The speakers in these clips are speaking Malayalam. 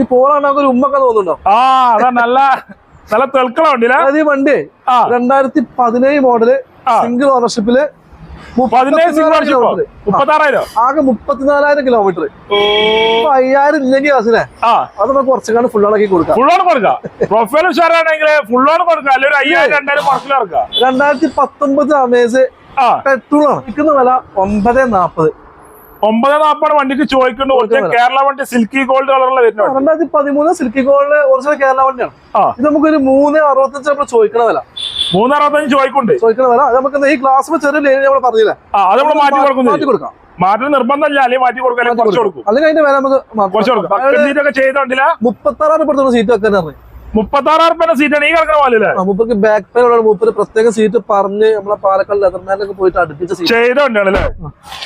ഈ പോളാണ് നമുക്ക് ഒരു ഉമ്മൊക്കെ തോന്നുന്നുണ്ടോ? ആ അതാ നല്ല നല്ല തെളുക്കളുണ്ടല്ലേ അതീ ഈ വണ്ടി രണ്ടായിരത്തി പതിനേഴ് മോഡൽ സിംഗിൾ ഓണർഷിപ്പിൽ ആകെ മുപ്പത്തിനാലായിരം കിലോമീറ്റർ അയ്യായിരം ഇല്ലെങ്കിൽ അസിനെ ആ. അത് നമുക്ക് കുറച്ചുകാണ് ഫുൾ ആക്കി കൊടുക്കാം. ഫുള്ളോൺ കൊടുക്കാം. പ്രൊഫൈൽ ഉഷാറാണെങ്കിൽ ഫുള്ളോൺ കൊടുക്കാം. അല്ലെങ്കിൽ അയ്യായിരം രണ്ടായിരം രണ്ടായിരത്തി പത്തൊമ്പത് അമേസ് പെട്രോൾ ആണ്. വിൽക്കുന്ന വില ഒമ്പത് നാപ്പത്. ഒമ്പത് നാപ്പാണ് വണ്ടിക്ക് ചോദിക്കുന്നുണ്ട് ഒറിജിനൽ കേരള വണ്ടി സിൽക്കി ഗോൾഡ് കളറുള്ള വരുന്നുണ്ട് രണ്ടായിരത്തി പതിമൂന്ന് സിൽക്കി ഗോൾഡ് ഒറിജിനൽ കേരള വണ്ടിയാണ്. നമുക്ക് ഇത് നമുക്കൊരു മൂന്ന് അറുപത്തഞ്ച് നമ്മൾ ചോദിക്കണ വില. മൂന്നറുപത്തഞ്ച് ചോദിക്കുന്നുണ്ട്. ചോദിക്കണ വില. നമുക്ക് ഈ ക്ലാസ് ചെറിയ ലൈൻ നമ്മൾ പറഞ്ഞില്ല? അത് നമ്മൾ മാറ്റി കൊടുക്കും മാറ്റി കൊടുക്കാം. മാറ്റം നിർബന്ധമില്ല. അല്ലെങ്കിൽ മാറ്റി കൊടുക്കാം അല്ലെങ്കിൽ കുറച്ച് കൊടുക്കും. അല്ലെങ്കിൽ അതിന്റെ വില നമുക്ക് കുറച്ച് കൊടുക്കും. ബക്കറ്റ് സീറ്റ് ഒക്കെ ചെയ്തോണ്ടില്ല? മുപ്പത്തി ആറായിരം പെടുത്തുന്ന സീറ്റ് വെക്കാൻ മുപ്പത്താറായിരം രൂപ സീറ്റാണ് ഈ കിടക്കുന്ന പോലെ മൂപ്പർക്ക് ബാക്ക് പെയിൻ ഉള്ള മൂപ്പര് പ്രത്യേക സീറ്റ് പറഞ്ഞ് നമ്മളെ പാലക്കാട് ലെതർമാനിലൊക്കെ പോയിട്ട് അടുപ്പിച്ച ചെയ്തോണ്ടാണല്ലേ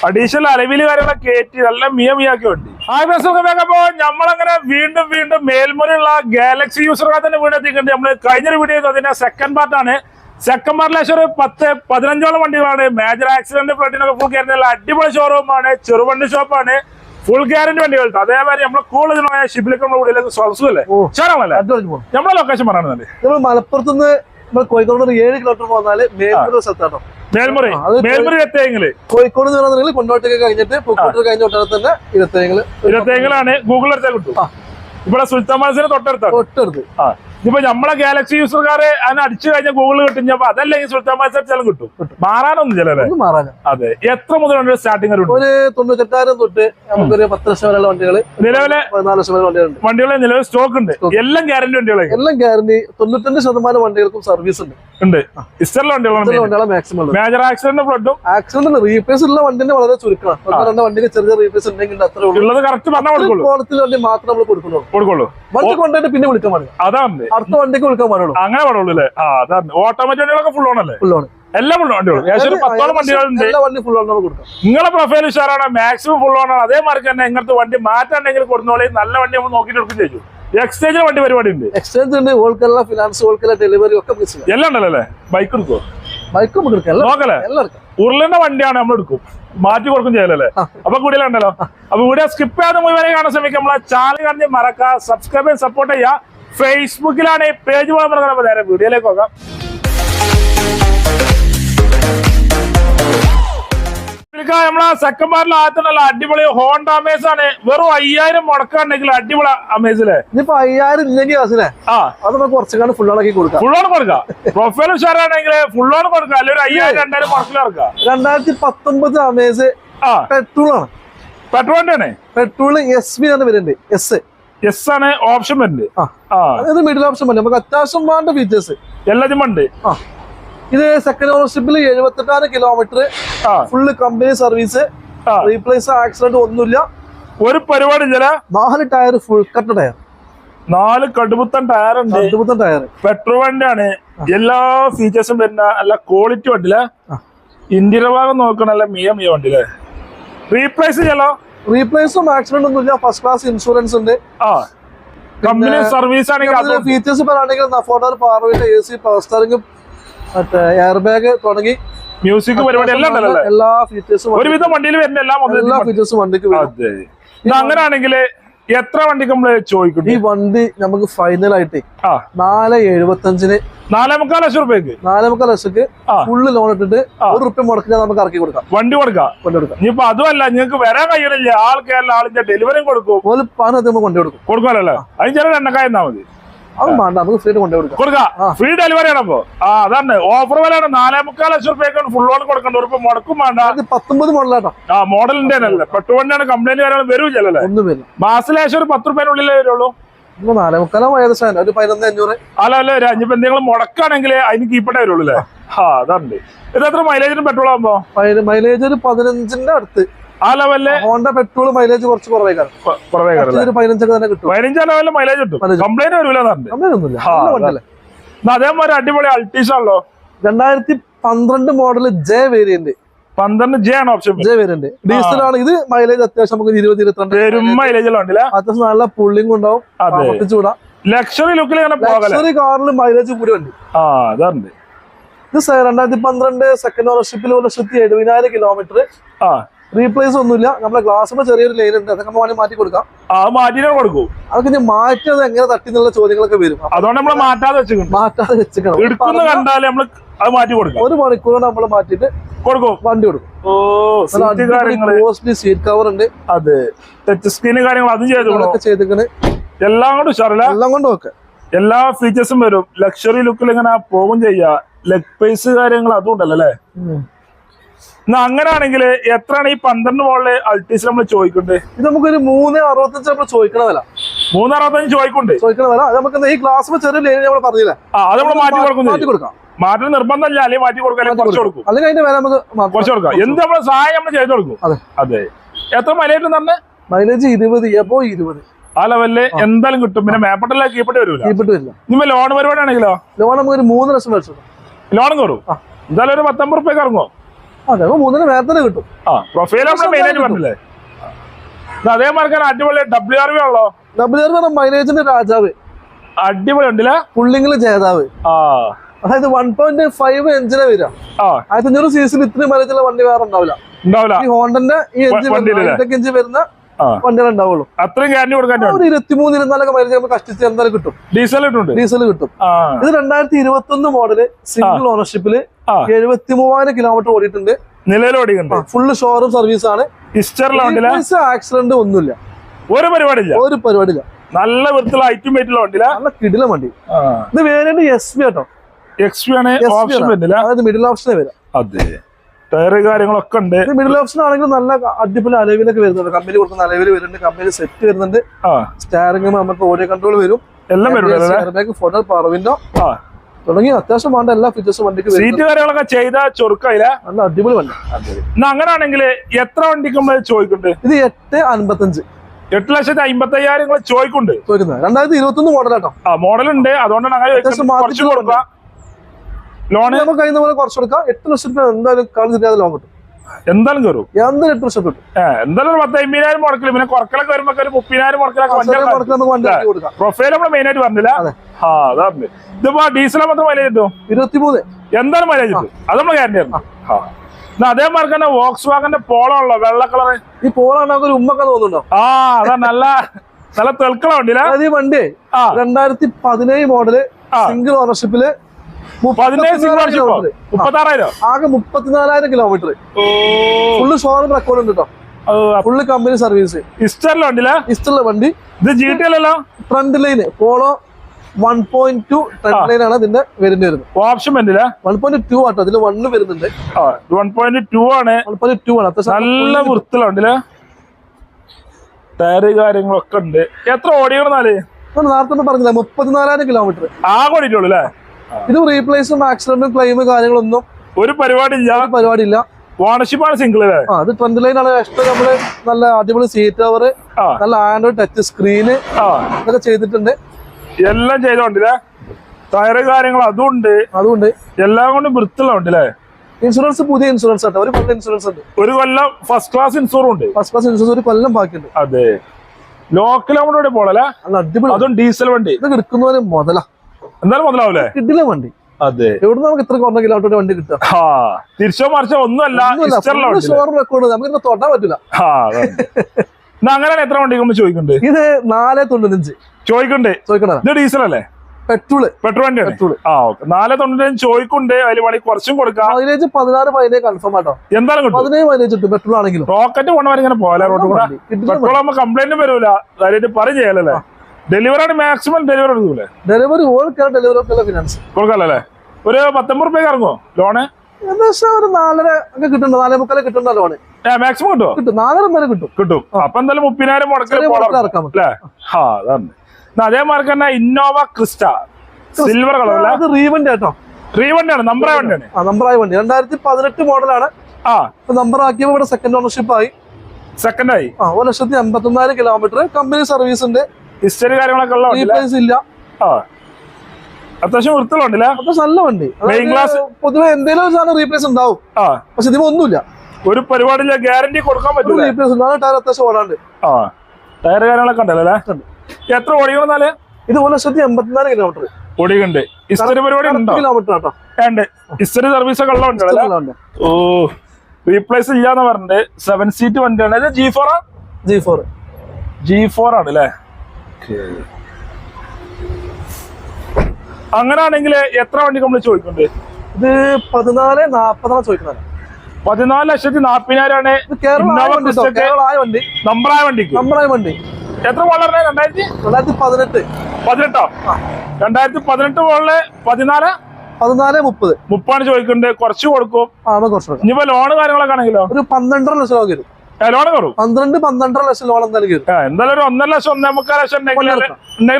അഡീഷണൽ അലവിൽ കാര്യങ്ങളൊക്കെ കയറ്റി നല്ല മിയ മിയാക്കി വണ്ടി. ആ ദിവസം അപ്പോ നമ്മളങ്ങനെ വീണ്ടും വീണ്ടും മേൽമുറയുള്ള ഗാലക്സി യൂസർക്കാർ തന്നെ വീട് എത്തിയിട്ടുണ്ട്. നമ്മൾ കഴിഞ്ഞൊരു വീഡിയോ അതിന്റെ സെക്കൻഡ് പാർട്ടാണ് സെക്കൻഡ് പാർട്ടിലെ ഒരു പത്ത് പതിനഞ്ചോളം വണ്ടികളാണ്. മേജർ ആക്സിഡന്റ് ഫ്ലഡിനൊക്കെ ഫുൾ കയറുന്ന അടിപൊളി ഷോറൂമാണ് ചെറുവണ്ടി ഷോപ്പാണ് ഫുൾ ഗ്യാരണ്ടി വണ്ടികൾ അതേമാതിരി നമ്മളെ പോയ ഷിപ്പിലേക്ക് നമ്മുടെ. ഷാറാണല്ലേ അടിപൊളി നമ്മളെ ലൊക്കേഷൻ പറയുന്നത് നമ്മൾ മലപ്പുറത്ത് നിന്ന് നമ്മൾ കോഴിക്കോട് ഏഴ് കിലോമീറ്റർ പോന്നാൽ മേൽമുറി സ്ഥലത്താട്ടോ. മേൽമുറി. മേൽമുറി എത്തിയെങ്കിൽ കോഴിക്കോട് എന്ന് പറയുന്നത് കൊണ്ടോട്ടൊക്കെ കഴിഞ്ഞിട്ട് പൂക്കോട്ട് കഴിഞ്ഞ തൊട്ടടുത്ത് തന്നെ ഇരുപത്തേഴ് ഇരുപത്തിയേഴിലാണ് ഗൂഗിൾ എടുത്താൽ കിട്ടും. ഇവിടെ സുൽത്താൻ മാസിന് തൊട്ടടുത്താണ്. തൊട്ടടുത്ത്. ആ. ഇപ്പൊ നമ്മളെ ഗാലക്സി യൂസർക്കാരെ അതിന് അടിച്ചു കഴിഞ്ഞാൽ ഗൂഗിൾ കിട്ടും. അപ്പൊ അതല്ലെങ്കിൽ സുൽത്താൻ മാസ് അടിച്ചാലും കിട്ടും. മാറാനൊന്നും ചിലരെ അതെ. എത്ര മുതൽ സ്റ്റാർട്ടിംഗ് ഒരു തൊണ്ണൂറ്റെട്ടായിരം തൊട്ട് നമുക്കൊരു പത്ത് ലക്ഷം വരെയുള്ള വണ്ടികൾ നിലവിലെ പതിനാല് ലക്ഷം വരെ വണ്ടികളുണ്ട്. വണ്ടികളെ നിലവിൽ സ്റ്റോക്ക് ഉണ്ട്. എല്ലാം ഗ്യാരണ്ടി വണ്ടികളെ എല്ലാം ഗ്യാരണ്ടി തൊണ്ണൂറ്റഞ്ച് ശതമാനം വണ്ടികൾക്കും സർവീസ് ഉണ്ട്. ഉണ്ട്. ഇസ്റ്ററിലെ വണ്ടികളാണ് മാക്സിമം മേജർ ആക്സിഡന്റ് ഫ്ലഡും ആക്സിഡന്റ് റീപ്ലേസ് ഉള്ള വണ്ടിന്റെ വളരെ ചുരുക്കണം ഒന്നോ വണ്ടിക്ക് ചെറിയ റീപ്ലേസ് ഉണ്ടെങ്കിൽ അത്രേ ഉള്ളൂ. ക്വാളിറ്റി വണ്ടി മാത്രം നമ്മൾ കൊടുക്കുന്നുള്ളൂ. കൊടുക്കുള്ളൂ. വണ്ടി കൊണ്ടുപോയിട്ട് പിന്നെ വിളിക്കാൻ പാടില്ല. അതാണ്. അടുത്ത വണ്ടിക്ക് വിളിക്കാൻ പാടുള്ളൂ. അങ്ങനെ പാടുള്ളൂ അല്ലേ? ആ അതാണ് ഓട്ടോമാറ്റിക് വണ്ടികളൊക്കെ ഫുൾ ഓണല്ലേ ഫുള്ളാണ് എല്ലാ ഫുൾ വണ്ടികളും. ഏകദേശം പത്തോളം വണ്ടികളുണ്ട് ഫുൾ നിങ്ങളെ പ്രൊഫൈൽ ഉഷാറാണ്. മാക്സിമം ഫുൾ ഓണാണ് അതേമാതിരി തന്നെ ഇങ്ങനത്തെ വണ്ടി മാറ്റാണ്ടെങ്കിൽ കൊടുത്തോളി നല്ല വണ്ടി നമ്മൾ നോക്കിയിട്ട് എടുക്കും ചെയ്യും. എക്സ്ചേഞ്ച് വണ്ടി പരിപാടി ഉണ്ട്. എക്സ്ചേഞ്ച് ഉണ്ട്. ഓൾക്കല്ല ഫിനാൻസ് ഓൾക്കല്ല ഡെലിവറി ഒക്കെ എല്ലാം ഉണ്ടല്ലോ? അല്ലേ ബൈക്ക് എടുക്കുമോ ബൈക്ക് നമുക്ക് എടുക്കാം. എല്ലാം നോക്കല്ലേ ഉരുളിന്റെ വണ്ടിയാണ് നമ്മൾ എടുക്കും. മാറ്റി കൊടുക്കും ചെയ്യലല്ലേ. അപ്പൊ കൂടുതലുണ്ടല്ലോ അപ്പൊ വീഡിയോ സ്കിപ്പ് ചെയ്യാതെ മുഴുവനെ കാണാൻ ശ്രമിക്കാം നമ്മളെ ചാനൽ കണ്ടി മറക്കുക സബ്സ്ക്രൈബ് ചെയ്യാൻ സപ്പോർട്ട് ചെയ്യുക. ഫേസ്ബുക്കിലാണ് ഈ പേജ് പോലെ പറഞ്ഞാൽ നേരെ വീഡിയോയിലേക്ക് നോക്കാം നമ്മളെ സെക്കൻഡ് പാർട്ടിൽ നല്ല അടിപൊളി ഹോണ്ട അമേസ് ആണ്. വെറും അയ്യായിരം മുടക്കാണെങ്കിൽ അടിപൊളി അമേസിലെ ഇനിയിപ്പോ അയ്യായിരം ഇല്ലെങ്കിൽ ക്ലാസ്സിനെ ആ. അത് നമുക്ക് കുറച്ചുകാണ് ഫുൾ ആക്കി കൊടുക്കാം. ഫുള്ളോൺ കൊടുക്കാം. പ്രൊഫൈൽ ഉഷാറാണെങ്കിൽ ഫുള്ളോൺ കൊടുക്കാം. അല്ലെങ്കിൽ ഒരു അയ്യായിരം രണ്ടായിരം മുടക്കിൽ ഇറക്കാം. രണ്ടായിരത്തി പത്തൊമ്പത് അമേസ് ആ. പെട്രോൾ ആണ്. പെട്രോളിന്റെ ആണ് പെട്രോൾ എസ് ബി ആണ് വരുന്നുണ്ട് എസ് എസ് ആണ് ഓപ്ഷൻ വരുന്നത് മിഡിൽ ഓപ്ഷൻ വരുന്നത് നമുക്ക് അത്യാവശ്യം വേണ്ട ഫീച്ചേഴ്സ് എല്ലാതും ഉണ്ട്. ഇത് സെക്കൻഡ് ഓണർഷിപ്പിൽ എഴുപത്തെട്ടായിരം kilometre full company service. Replace accident ഒന്നുമില്ല. ഒരു പരിപാടി ചില നാല് ടയർ ഫുൾ കട്ട ടയർ നാല് കടുപുത്തൻ ടയർ ഉണ്ട്. അറുപത്തൻ ടയർ പെട്രോൾ വണ്ടിയാണ് എല്ലാ ഫീച്ചേഴ്സും വരുന്ന അല്ല ക്വാളിറ്റി വണ്ടിയില്ലേ ആ. ഇന്ത്യയുടെ ഭാഗം നോക്കണല്ല മിയ മിയ വണ്ടിയില്ലേ റീപ്ലേസ് ചെയ്യലോ? റീപ്ലേസും ആക്സിഡന്റ് ഒന്നും ഇല്ല ഫസ്റ്റ് ക്ലാസ് ഇൻഷുറൻസ് ഉണ്ട്. കമ്പനി സർവീസ് ആണെങ്കിൽ ഫീച്ചേഴ്സ് പറയുകയാണെങ്കിൽ നഫോർഡർ പാർവിന്റെ എ സി പവർ സ്റ്റാറിംഗ് മറ്റേ എയർ ബാഗ് തുടങ്ങി മ്യൂസിക് പരിപാടി എല്ലാം എല്ലാ ഫീച്ചേഴ്സും ഒരുവിധം വണ്ടിയിൽ വരുന്ന എല്ലാ ഫീച്ചേഴ്സും വണ്ടിക്ക് വരും. അങ്ങനെയാണെങ്കിൽ എത്ര വണ്ടിക്ക് ചോദിക്കും ഈ വണ്ടി നമുക്ക് ഫൈനൽ ആയിട്ട് ആ. നാല് എഴുപത്തഞ്ചിന് നാലേ മുക്കാൽ ലക്ഷം റുപ്യക്ക് നാലേമുക്കാൽ ലക്ഷക്ക്. ഫുള്ള് ലോൺ ഇട്ടിട്ട്. ഒരു റുപ്യ മുടക്കില്ല നമുക്ക് ഇറക്കി കൊടുക്കാം. വണ്ടി കൊടുക്കാം? വണ്ടി കൊടുക്കാം. ഇനിയിപ്പോ അതുമല്ല നിങ്ങൾക്ക് വരാൻ കഴിയണില്ല. ആൾക്കാരിൽ ആളിന്റെ ഡെലിവറിയും കൊടുക്കും. ഒരു പാനത്ത് നമ്മൾ കൊണ്ടുകൊടുക്കും കൊടുക്കാമല്ലോ അതിന് ചെറിയ എണ്ണക്കായ എന്നാ മതി. അത് വേണ്ട നമുക്ക് ഫ്രീ കൊണ്ടു കൊടുക്കാം. കൊടുക്കാം. ഫ്രീ ഡെലിവറി ആണ് അപ്പോ. ആ അതാണ്. ഓഫർ വിലയാണ് നാലേ മുക്കാൽ ലക്ഷം റുപ്യക്കാണ് ഫുൾ ഓൺ കൊടുക്കേണ്ട. ഒരു മുടക്കും വേണ്ട. പത്തൊമ്പത് മോഡലാട്ടോ. ആ മോഡലിന്റെ അല്ല പെട്രോൾ വണ്ടിയാണ് കംപ്ലൈന്റ് വരാൻ വരൂല്ലേ ഒന്നും വരില്ല. മാസലേശം ഒരു പത്ത് റുപ്യനുള്ളിലേ വരുള്ളൂ. നാലേ മുക്കാലോ ഏകദേശം ഒരു പതിനൊന്ന് അഞ്ഞൂറ്. അല്ല അല്ല ഒരു അഞ്ഞിപ്പോ എന്തെങ്കിലും മുടക്കാണെങ്കിൽ അതിന് കീപ്പട്ടേ വരുള്ളൂ അല്ലേ? ആ. ഇത് എത്ര മൈലേജിന് പെട്രോൾ ആകുമ്പോ മൈലേജ് ഒരു പതിനഞ്ചിന്റെ അടുത്ത്. ആ ലെവലിൽ ഹോണ്ട പെട്രോൾ മൈലേജ് കുറച്ച് കുറവേ പതിനഞ്ചൊക്കെ തന്നെ കിട്ടും. പതിനഞ്ചാം ലെവലിൽ മൈലേജ് കിട്ടും. കംപ്ലൈന്റ് വരൂല അതേമാതിരി അടിപൊളി അൾട്ടീസ് ആണല്ലോ. രണ്ടായിരത്തി പന്ത്രണ്ട് മോഡൽ ജെ വേരിയന്റ് പന്ത്രണ്ട് ജെ ആണ് ഓപ്ഷൻ ജെ വേരിയന്റ് ഡീസൽ ആണ്. ഇത് മൈലേജ് അത്യാവശ്യം നമുക്ക് ഇരുപത് ഇരുപത്തിരണ്ട് പെരും മൈലേജ് വണ്ടില്ല അത്യാവശ്യം നല്ല പുള്ളിങ് ഉണ്ടാവും വിടാം. ലക്ഷറി ലുക്കിൽ ലക്ഷറി കാറിൽ മൈലേജ് കൂടി ഉണ്ട് ആ അതാണ് ഇത് രണ്ടായിരത്തി പന്ത്രണ്ട് സെക്കൻഡ് ഓണർഷിപ്പിൽ ഒരു ലക്ഷത്തി എഴുപതിനായിരം കിലോമീറ്റർ ആ. റീപ്ലേസ് ഒന്നുമില്ല. നമ്മുടെ ഗ്ലാസ്സിന്റെ ചെറിയൊരു ലൈൻ ഉണ്ട്. അതൊക്കെ നമ്മൾ മാറ്റി കൊടുക്കാം. അത് മാറ്റിനെ കൊടുക്കും. അതൊക്കെ ഇനി മാറ്റിയത് എങ്ങനെ തട്ടി എന്നുള്ള ചോദ്യങ്ങളൊക്കെ വരും. അതുകൊണ്ട് നമ്മൾ മാറ്റാതെ വെച്ചിട്ടുണ്ട് മാറ്റാതെ വെച്ചിട്ടാണ് എടുക്കുന്ന കണ്ടാലേ നമ്മൾ അത് മാറ്റി കൊടുക്കും. ഒരു മണിക്കൂർ നമ്മൾ മാറ്റിട്ട് കൊടുക്കും. വണ്ടി കൊടുക്കും. കോസ്റ്റ്ലി സീറ്റ് കവർ ഉണ്ട്. അതെ. ടച്ച് സ്ക്രീന് കാര്യങ്ങളും അതും ചെയ്തു ഒക്കെ ചെയ്തിക്കണ് എല്ലാം കൊണ്ടും ഉഷാറല്ല? എല്ലാം കൊണ്ടും ഒക്കെ എല്ലാ ഫീച്ചേഴ്സും വരും. ലക്ഷറി ലുക്കിൽ ഇങ്ങനെ പോകും ചെയ്യാ. ലെഗ് പേസ് കാര്യങ്ങൾ അതും ഉണ്ടല്ലോ അല്ലേ? എന്നാ അങ്ങനെയാണെങ്കിൽ എത്രയാണ് ഈ പന്ത്രണ്ട് മോളിൽ അൾട്ടീസ് നമ്മൾ ചോദിക്കണ്ടേ ഇത് നമുക്കൊരു മൂന്ന് അറുപത്തഞ്ച് നമ്മൾ ചോദിക്കണ വില മൂന്നറുപത്തഞ്ച് ചോദിക്കണ്ടേ ചോദിക്കണ വില അത് നമുക്ക് ഈ ഗ്ലാസ് ചെറിയ ലൈൻ നമ്മൾ പറഞ്ഞില്ലേ? ആ അത് നമ്മൾ മാറ്റി കൊടുക്കും. മാറ്റി കൊടുക്കാം. മാറ്റം നിർബന്ധമില്ല. അല്ലെങ്കിൽ മാറ്റി കൊടുക്കാൻ കുറച്ച് കൊടുക്കാം. കൊടുക്കും. അല്ലെങ്കിൽ അതിന്റെ വില നമുക്ക് കുറച്ച് കൊടുക്കാം. എന്ത് നമ്മൾ സഹായം നമ്മൾ ചെയ്തു കൊടുക്കും. അതെ. അതെ. എത്ര മൈലേജ് തന്നെ മൈലേജ് ഇരുപത്. എപ്പോ ഇരുപത്. ആ ലെവലിൽ എന്തായാലും കിട്ടും. പിന്നെ മേപ്പട്ടല്ല കീപ്പട്ട് വരൂല. കീപ്പിട്ട് വരില്ല. ഇനി ലോൺ പരിപാടി ആണെങ്കിലോ ലോൺ നമുക്ക് ഒരു മൂന്ന് ലക്ഷം മേടിച്ചു ലോൺ കയറും എന്തായാലും ഒരു പത്തൊമ്പത് റുപ്യ ഇറങ്ങുമോ അതെ മൂന്നിന് കിട്ടും. ആ പ്രൊഫൈൽ നമ്മൾ മെയിൻ പറഞ്ഞില്ലേ? ഇത് അതേമാതിരി അടിപൊളി ഡബ്ല്യു ആർ വി ആണല്ലോ. ഡബിൾ ഇയർ പറഞ്ഞ മൈലേജിന്റെ രാജാവ്. അടിപൊളി ഉണ്ടല്ലേ പുള്ളിങ്ങിൽ ജേതാവ്. ആ. അതായത് വൺ പോയിന്റ് ഫൈവ് എഞ്ചിനെ വരിക. ആയിരത്തി അഞ്ഞൂറ് സീസിൽ ഇത്രയും മൈലേജുള്ള വണ്ടി വേറെ ഉണ്ടാവില്ല. ഉണ്ടാവില്ല. ഈ ഹോണ്ടന്റെ ഈ എഞ്ചിൻ? എഞ്ചിൻ വരുന്ന വണ്ടികൾ ഉണ്ടാവുള്ളൂ. അത്രയും ഗ്യാരണ്ടി കൊടുക്കാൻ ആ ഒരു ഇരുപത്തിമൂന്ന് ഇരുപത്തിനാലൊക്കെ മൈലേജ് നമുക്ക് കഷ്ടിച്ച് എന്തായാലും കിട്ടും. ഡീസൽ ഡീസൽ കിട്ടും. ഇത് രണ്ടായിരത്തി ഇരുപത്തി ഒന്ന് മോഡൽ സിംഗിൾ ഓണർഷിപ്പിൽ. എഴുപത്തി മൂവായിരം കിലോമീറ്റർ ഓടിയിട്ടുണ്ട്. നിലവിൽ ഓടിയിട്ടുണ്ട്. ഫുള്ള് ഷോറൂം സർവീസ് ആണ്. ആക്സിഡന്റ് ഒന്നുമില്ല. ഒരു പരിപാടിയില്ല. ഒരു പരിപാടിയില്ല. നല്ല വൃത്തിയുള്ള വെയിറ്റുള്ള വണ്ടിയില? നല്ല കിടില വണ്ടി. ഇത് വേറെ എസ് ബി കേട്ടോ എക്സ് ആണ് എസ് ഓപ്ഷൻ ബി വരുന്നില്ല. അതായത് മിഡിൽ ഓപ്ഷനെ വരാം അതെ. ടയറ് കാര്യങ്ങളൊക്കെ ഉണ്ട്. മിഡിൽ ഓപ്ഷൻ ആണെങ്കിൽ നല്ല അടിപൊളി അലവിലൊക്കെ വരുന്നുണ്ട്. കമ്പനി കൊടുക്കുന്ന അലവിൽ വരുന്നുണ്ട്. കമ്പനി സെറ്റ് വരുന്നുണ്ട്. സ്റ്റാറിംഗ് നമുക്ക് ഓഡിയോ കൺട്രോൾ വരും. എല്ലാം വരും ഫോട്ടോ പവർ വിൻഡോ തുടങ്ങി അത്യാവശ്യം വേണ്ട എല്ലാ ഫീച്ചേഴ്സും വണ്ടിക്ക് സീറ്റ് കാര്യങ്ങളൊക്കെ ചെയ്ത ചൊറുക്കായില്ല നല്ല അടിപൊളി വണ്ടി. എന്നാ അങ്ങനെയാണെങ്കിൽ എത്ര വണ്ടിക്ക് നമ്മൾ ചോദിക്കുന്നുണ്ട്? ഇത് എട്ട് അൻപത്തഞ്ച്. എട്ട് ലക്ഷത്തി അമ്പത്തി അയ്യായിരം നിങ്ങൾ ചോദിക്കുന്നുണ്ട്. ചോദിക്കുന്നത്. രണ്ടായിരത്തി ഇരുപത്തി ഒന്ന് മോഡൽ കേട്ടോ ആ മോഡൽ ഉണ്ട് അതുകൊണ്ടാണ് അങ്ങനെ. കുറച്ച് ലോണ് നമുക്ക് കഴിയുന്ന പോലെ കുറച്ച് കൊടുക്കാം. എട്ട് ലക്ഷം രൂപ എന്തായാലും കളി തിരിയാതെ ലോൺ കിട്ടും. എന്തായാലും കയറും എന്തായാലും എട്ട് വർഷം കിട്ടും എന്തായാലും ഒരു പത്ത് അമ്പതിനായിരം മുടക്കില്ല. പിന്നെ കുറക്കലൊക്കെ വരുമ്പോ ഒരു മുപ്പതിനായിരം മുടക്കിലൊക്കെ പ്രൊഫൈൽ നമ്മൾ മെയിൻ ആയിട്ട് പറഞ്ഞില്ല. അതെ. ആ അതാ ഇതിപ്പോ ഡീസൽ മാത്രം മൈലേജ് കിട്ടും? ഇരുപത്തിമൂന്ന്. എന്താണ് മൈലേജ് കിട്ടും? അത് നമ്മൾ ഗ്യാരണ്ടി ആ. എന്നാ അതേമാതിരി തന്നെ വോക്സ് വാഗന്റെ പോളോ ഉള്ളോ വെള്ള കളറ് ഈ പോളാണ് ഒരു ഉമ്മൊക്കെ തോന്നുന്നുണ്ടോ? ആ അതാ നല്ല നല്ല തെളുക്കള വണ്ടിയില്ല വണ്ടി രണ്ടായിരത്തി പതിനേഴ് മോഡൽ സിംഗിൾ ഓണർഷിപ്പിൽ പതിനേഴ് സിംഗിൾ മുപ്പത്താറായിരം? ആകെ മുപ്പത്തിനാലായിരം കിലോമീറ്റർ. ഫുള്ള് ഷോറൂം റെക്കോർഡ് ഉണ്ട് കേട്ടോ ഫുള്ള് കമ്പനി സർവീസ് ഇസ്റ്ററിലെ വണ്ടി. ഇത് ജി ടി അല്ലല്ലോ front line Polo one point two front line ആണ് ഇതിന്റെ വരുന്നത് വരുന്നത് ഓപ്ഷൻ വൺ പോയിന്റ് ടു ആട്ടോ ഇതിൽ വണ്ണ് വരുന്നുണ്ട്. വൺ പോയിന്റ് ടു ആണ്. വൺ പോയിന്റ് ടു ആണ്. നല്ല വണ്ടിയില്ല ടയറ് കാര്യങ്ങളൊക്കെ ഉണ്ട്. എത്ര ഓടിക്കണമെന്നാൽ നാല്? നേരത്തെ പറഞ്ഞില്ല. മുപ്പത്തിനാലായിരം കിലോമീറ്റർ. ആ ഓടിയിട്ടുള്ളൂ അല്ലേ? ഇത് റീപ്ലേസും ആക്സിഡന്റും ക്ലെയിം കാര്യങ്ങളൊന്നും ഒരു പരിപാടി ഇല്ല ഒരു പരിപാടിയില്ല. ഓണർഷിപ്പാണ് സിംഗിൾ ആ ഇത് ട്രെൻഡ് ലൈൻ ആണ്. എക്സ്ട്രാ നമ്മൾ നല്ല അടിപൊളി സീറ്റ് കവർ നല്ല ആൻഡ്രോയിഡ് ടച്ച് സ്ക്രീന് ഇതൊക്കെ ചെയ്തിട്ടുണ്ട്. എല്ലാം ചെയ്തോണ്ടില്ലേ? ടയറ് കാര്യങ്ങൾ അതും ഉണ്ട് അതുകൊണ്ട് എല്ലാം കൊണ്ടും വൃത്തിയുള്ള വണ്ടില്ലേ ഇൻഷുറൻസ് പുതിയ ഇൻഷുറൻസ് ആട്ടോ ഒരു കൊല്ലം ഇൻഷുറൻസ് ഉണ്ട്. ഒരു കൊല്ലം ഫസ്റ്റ് ക്ലാസ് ഇൻഷുറൻസ് ഉണ്ട്. ഫസ്റ്റ് ക്ലാസ് ഇൻഷുറൻസ് ഒരു കൊല്ലം ബാക്കിയുണ്ട്. അതെ. ലോക്കൽ പോലെ അടിപൊളി. അതും ഡീസൽ വണ്ടി. ഇത് എടുക്കുന്നവര് മുതല. എന്തായാലും മുതലാവൂലേ? കിട്ടില്ല വണ്ടി. അതെ. എവിടെ നമുക്ക് ഇത്ര കുറഞ്ഞ കിലോമീറ്റർ വണ്ടി കിട്ടുക? ആ തിരിച്ചോ മറിച്ചോ ഒന്നുമല്ല ഷോറൂം റെക്കോർഡ് നമുക്ക് ഇന്ന് തൊട്ടാൻ പറ്റില്ല ആ അതാണ്. എന്നാ അങ്ങനെ എത്ര വണ്ടി നമ്മൾ ചോദിക്കുന്നുണ്ട് ഇത് നാല് തൊണ്ണൂറ്റഞ്ച് ചോദിക്കണ്ടേ. ചോദിക്കണ ഇത് ഡീസൽ അല്ലേ? പെട്രോൾ. പെട്രോൾ വണ്ടി പെട്രോൾ ആ ഓക്കെ. നാല് തൊണ്ണൂറ്റഞ്ച് ചോദിക്കുണ്ട് അതിൽ വണ്ടി കുറച്ചും കൊടുക്കാം. മൈലേജ് പതിനാറ് പതിനേഴ് കൺഫേം ആട്ടോ. എന്തായാലും കിട്ടും പതിനേഴ് മൈലേജ് കിട്ടും പെട്രോൾ ആണെങ്കിലും റോക്കറ്റ് പോണവരിങ്ങനെ പോലെ റോഡ് കൂടെ. പെട്രോൾ ആകുമ്പോൾ കംപ്ലൈന്റും വരൂല. കാര്യമായിട്ട് പറയും ചെയ്യലല്ലേ? Delivery maximum delivery എടുക്കൂലേ? Delivery all care delivery finance കൊടുക്കാല്ലേ ഒരു പത്തൊമ്പത് റുപ്യ ഇറങ്ങുമോ ലോണ് ഏകദേശം ഒരു നാലര ഒക്കെ കിട്ടുന്നുണ്ട്. നാലേ മുക്കാലെ കിട്ടുന്ന ലോണ് മാക്സിമം കിട്ടുമോ കിട്ടും. നാലര വരെ കിട്ടും. കിട്ടും. അപ്പൊ എന്തായാലും മുപ്പതിനായിരം മുടക്കൽ ചെറിയ മുടക്കിൽ അല്ലേ? ആ അതാണ്. അതേമാതിരി തന്നെ ഇന്നോവ ക്രിസ്റ്റ സിൽവർ കളർ അത് ആട്ടോ. റീവണ്ടിയാണ് നമ്പർ വണ്ടിയാണ് ആ നമ്പറായ വണ്ടി രണ്ടായിരത്തി പതിനെട്ട് മോഡലാണ് ആ. നമ്പർ ആക്കിയപ്പോൾ ഇവിടെ സെക്കൻഡ് ഓണർഷിപ്പ് ആയി. സെക്കൻഡ് ആയി. ആ ഒരു ലക്ഷത്തി അമ്പത്തൊന്നായിരം കിലോമീറ്റർ കമ്പനി സർവീസ് ഉണ്ട്. ഹിസ്റ്ററി കാര്യങ്ങളൊക്കെ ഉള്ള വണ്ടി ഇല്ല. ആ. അത്യാവശ്യം വൃത്തിലുണ്ടല്ലേ അത്യാവശ്യം നല്ല വണ്ടി. ഗ്ലാസ് പൊതുവെ എന്തെങ്കിലും സാധനം റീപ്ലേസ് ഉണ്ടാവും. ആ. പക്ഷെ ഇതിന് ഒന്നുമില്ല. ഒരു പരിപാടിയില്ല ഗ്യാരണ്ടി കൊടുക്കാൻ പറ്റും റീപ്ലേസ് ഉണ്ടാവും ടയർ അത്യാവശ്യം ഓടാണ്ട്. ആ. ടയർ കാര്യങ്ങളൊക്കെ ഉണ്ടല്ലോ അല്ലേ? എത്ര ഓടിക്കണമെന്നാൽ ഇതുപോലെ ഒരു ലക്ഷത്തി എൺപത്തിനാല് കിലോമീറ്റർ ഓടിയുണ്ട് ഹിസ്റ്ററി പരിപാടി കിലോമീറ്റർ ഉണ്ട്. ഹിസ്റ്ററി സർവീസ് ഒക്കെ ഉള്ള വണ്ടികളല്ലേ? ഓ. റീപ്ലേസ് ഇല്ലാന്ന് പറഞ്ഞിട്ട് സെവൻ സീറ്റ് വണ്ടിയാണ്. G four G four G four ആണ് അല്ലേ? അങ്ങനെയാണെങ്കിൽ എത്ര വണ്ടി നമ്മൾ ചോദിക്കുന്നുണ്ട്? ഇത് പതിനാല് നാപ്പതാണ് ചോദിക്കുന്നത്. പതിനാല് ലക്ഷത്തി നാപ്പതിനായിരമാണ് നമ്പറായ കേരള വണ്ടി? നമ്പറായ വണ്ടിക്ക്. വണ്ടി. എത്ര വളരെ രണ്ടായിരത്തി? രണ്ടായിരത്തി പതിനെട്ട്. പതിനെട്ടോ? രണ്ടായിരത്തി പതിനെട്ട് മോളിൽ പതിനാല്? പതിനാല് മുപ്പത്. മുപ്പാണ് ചോദിക്കുന്നുണ്ട്. കുറച്ച് കൊടുക്കാം. ഇനിയിപ്പോ ലോണ് കാര്യങ്ങളൊക്കെ ആണെങ്കിലോ? ഒരു പന്ത്രണ്ടര ലക്ഷം രൂപ വരും ലോണ് കയറും. പന്ത്രണ്ട് പന്ത്രണ്ടര ലക്ഷം ലോൺ എന്തായാലും എന്തായാലും ഒരു ഒന്നര ലക്ഷം ഒന്നേ മുക്കാൽ ലക്ഷം ഉണ്ടെങ്കിൽ